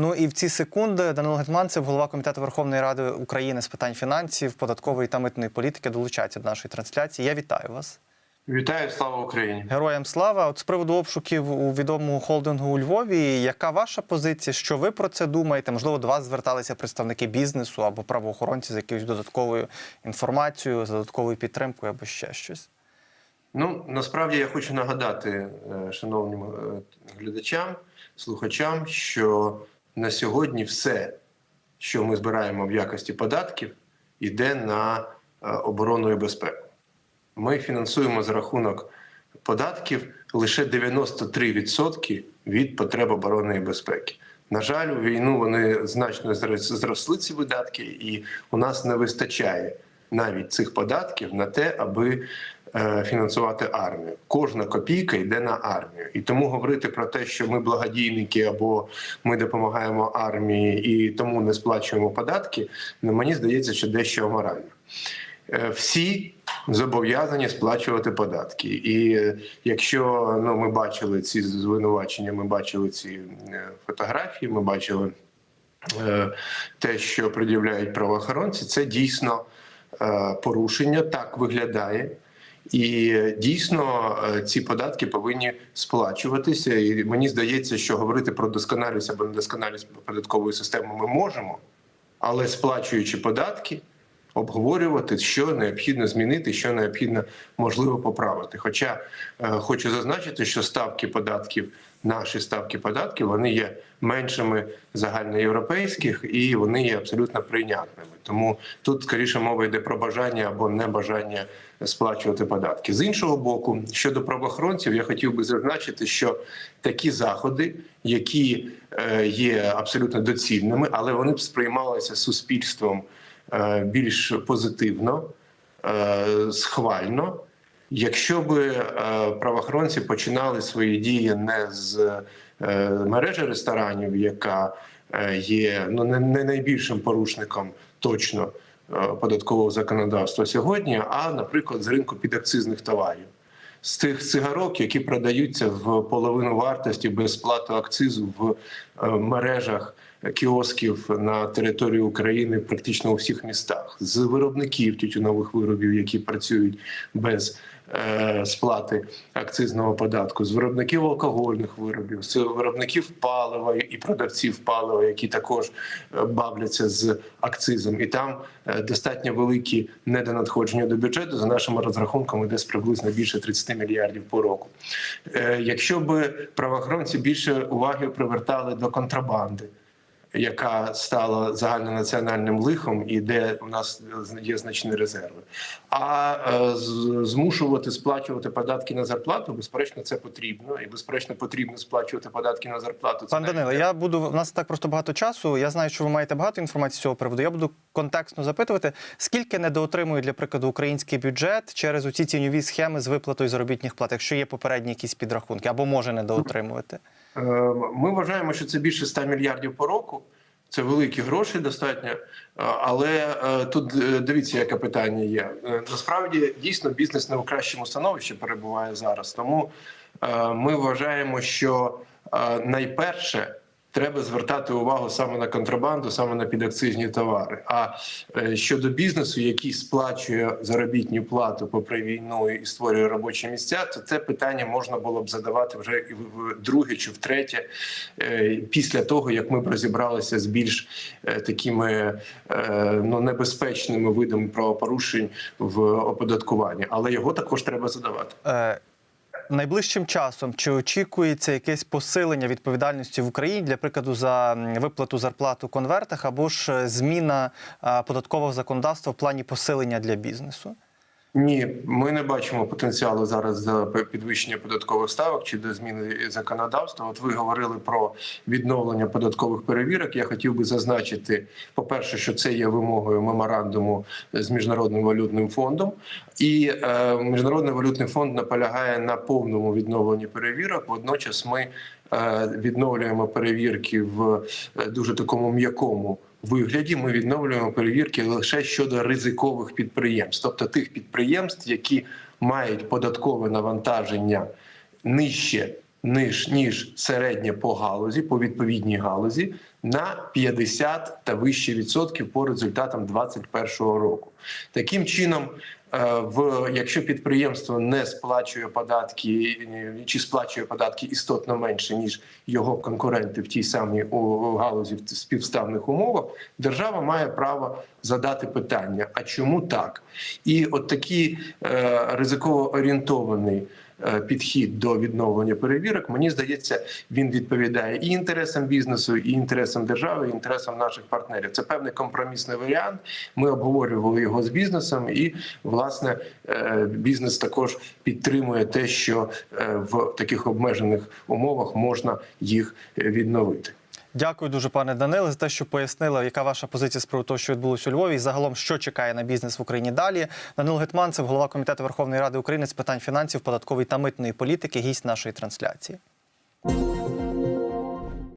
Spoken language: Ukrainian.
Ну і в ці секунди Данило Гетманцев, голова комітету Верховної Ради України з питань фінансів, податкової та митної політики, долучається до нашої трансляції. Я вітаю вас. Вітаю, слава Україні! Героям слава! От з приводу обшуків у відомому холдингу у Львові. Яка ваша позиція? Що ви про це думаєте? Можливо, до вас зверталися представники бізнесу або правоохоронці з якоюсь додатковою інформацією, з додатковою підтримкою або ще щось? Ну насправді я хочу нагадати е, шановним е, глядачам, слухачам, що на сьогодні все, що ми збираємо в якості податків, йде на е, оборону і безпеку. Ми фінансуємо за рахунок податків лише 93% від потреб оборони і безпеки. На жаль, у війну вони значно зрос- зросли ці видатки, і у нас не вистачає навіть цих податків на те, аби фінансувати армію. Кожна копійка йде на армію, і тому говорити про те, що ми благодійники або ми допомагаємо армії і тому не сплачуємо податки, ну мені здається, що дещо аморально. Е, Всі зобов'язані сплачувати податки, і е, якщо ну ми бачили ці звинувачення, ми бачили ці е, фотографії, ми бачили е, те, що пред'являють правоохоронці, це дійсно е, порушення, так виглядає. І дійсно е, ці податки повинні сплачуватися. І мені здається, що говорити про досконалість або недосконалість податкової системи ми можемо, але сплачуючи податки, обговорювати, що необхідно змінити, що необхідно можливо поправити. Хоча е, хочу зазначити, що ставки податків, наші ставки податків, вони є меншими загальноєвропейських і вони є абсолютно прийнятними. Тому тут скоріше мова йде про бажання або небажання сплачувати податки. З іншого боку, щодо правоохоронців, я хотів би зазначити, що такі заходи, які е, є абсолютно доцільними, але вони б сприймалися суспільством більш позитивно, е, схвально. Якщо би е, правоохоронці починали свої дії не з е, мережі ресторанів, яка е, є ну не, найбільшим порушником точно е, податкового законодавства сьогодні, а наприклад, з ринку підакцизних товарів. З тих цигарок, які продаються в половину вартості без сплати акцизу в е, мережах кіосків на території України, практично у всіх містах, з виробників тютюнових виробів, які працюють без е, сплати акцизного податку, з виробників алкогольних виробів, з виробників палива і продавців палива, які також е, бавляться з акцизом, і там е, достатньо великі недонадходження до бюджету. За нашими розрахунками, десь приблизно більше 30 мільярдів по року. Якщо би правоохоронці більше уваги привертали до контрабанди яка стала загальнонаціональним лихом, і де у нас є значні резерви. А е, змушувати сплачувати податки на зарплату, безперечно, це потрібно, і безперечно потрібно сплачувати податки на зарплату. Пан Данило, я буду у нас так просто багато часу. Я знаю, що ви маєте багато інформації з цього приводу. Я буду контекстно запитувати, скільки недоотримує для прикладу український бюджет через оці тіньові схеми з виплатою заробітних плат, якщо є попередні якісь підрахунки, або може недоотримувати. Е, Ми вважаємо, що це більше 100 мільярдів по року. Це великі гроші достатньо, Е, але е, тут дивіться, яке питання є. Насправді дійсно бізнес не в кращому становищі перебуває зараз. Тому ми вважаємо, що найперше треба звертати увагу саме на контрабанду, саме на підакцизні товари. А е, щодо бізнесу, який сплачує заробітну плату попри війну і створює робочі місця, то це питання можна було б задавати вже в друге чи втретє, е, після того як ми б розібралися з більш е, такими ну небезпечними видами правопорушень в оподаткуванні, але його також треба задавати. Найближчим часом чи очікується якесь посилення відповідальності в Україні для прикладу за виплату зарплат у конвертах або ж е, зміна е, податкового законодавства в плані посилення для бізнесу? Ні, ми не бачимо потенціалу зараз за підвищення податкових ставок чи до зміни законодавства. От ви говорили про відновлення податкових перевірок. Я хотів би зазначити, по-перше, що це є вимогою меморандуму з міжнародним валютним фондом, і е, міжнародний валютний фонд наполягає на повному відновленні перевірок. Водночас ми е, відновлюємо перевірки в е, дуже такому м'якому вигляді ми відновлюємо перевірки лише щодо ризикових підприємств, тобто тих підприємств, які мають податкове навантаження нижче ніж ніж середнє по галузі, по відповідній галузі, на 50 та вище відсотків по результатам 2021 року. Таким чином, е, в якщо підприємство не сплачує податки чи сплачує податки істотно менше ніж його конкуренти в тій самій у галузі в співставних умовах, держава має право задати питання: а чому так? І от такий е, ризиково орієнтований підхід до відновлення перевірок, мені здається, він відповідає і інтересам бізнесу, і інтересам держави, і інтересам наших партнерів. Це певний компромісний варіант. Ми обговорювали його з бізнесом, і власне е, бізнес також підтримує те, що е, в таких обмежених умовах можна їх е, відновити. Дякую дуже, пане Даниле, за те, що пояснили, яка ваша позиція з приводу того, що відбулося у Львові, і загалом, що чекає на бізнес в Україні далі. Данил Гетманцев, голова комітету Верховної Ради України з питань фінансів, податкової та митної політики, гість нашої трансляції.